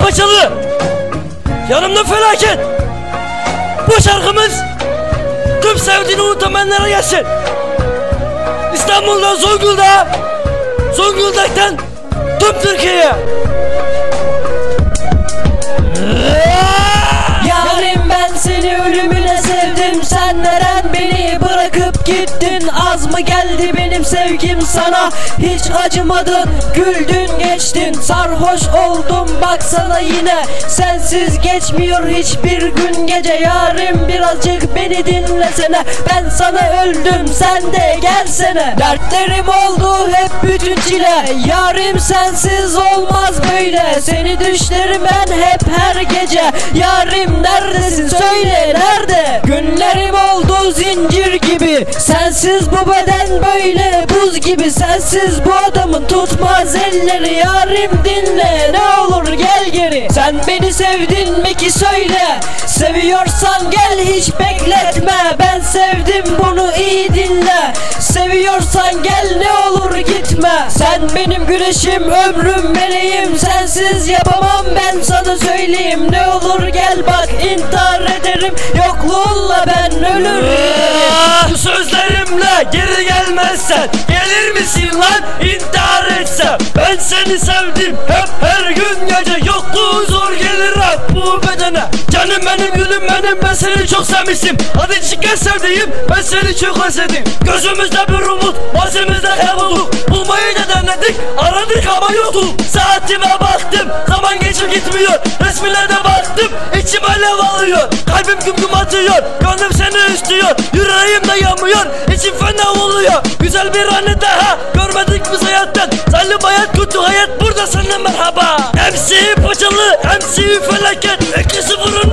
paçalı. Yanımda felaket. Bu şarkımız Tüm sevdiğini unutamayanlara gelsin. İstanbul'dan Zonguldak'a Zonguldak'tan tüm Türkiye'ye. Yarim ben seni ölümüne sevdim. Sen neren beni bırakıp gittin? Az mı geldi sevgim sana. Hiç acımadın güldün geçtin. Sarhoş oldum baksana yine. Sensiz geçmiyor hiçbir gün gece. Yarim birazcık beni dinlesene. Ben sana öldüm sen de gelsene. Dertlerim oldu hep bütün çile. Yarim sensiz olmaz böyle. Seni düşlerim ben hep her gece. Yarim neredesin? Söyle nerede? Zincir gibi. Sensiz bu beden böyle buz gibi. Sensiz bu adamın tutmaz elleri. Yarim dinle ne olur gel geri. Sen beni sevdin mi ki söyle. Seviyorsan gel hiç bekletme. Ben sevdim bunu iyi dinle. Seviyorsan gel ne olur gitme. Sen benim güneşim ömrüm meleğim. Sensiz yapamam ben sana söyleyeyim. Ne olur gel bak intihar geri gelmezsen Gelir misin lan? İntihar etsem. Ben seni sevdim. Hep her gün gece Yokluğun zor gelir hep bu bedene. Canım benim gülüm benim. Ben seni çok sevmiştim Hadi çıkar sevdiğim. Ben seni çok özledim. Gözümüzde bir umut mazimizde kaybolduk Bulmayı da denedik. Aradık ama yoktu. Saatime baktım. Zaman geçip gitmiyor. Resmilerde baktım. İçim alev alıyor. Kalbim güm güm atıyor. Gönlüm seni istiyor. Yüreğim de yanmıyor İçim fena oluyor. Güzel bir anı daha Görmedik biz hayattan. Zalim hayat kötü hayat Burada seninle merhaba. MC paçalı MC felaket. İkisi vurur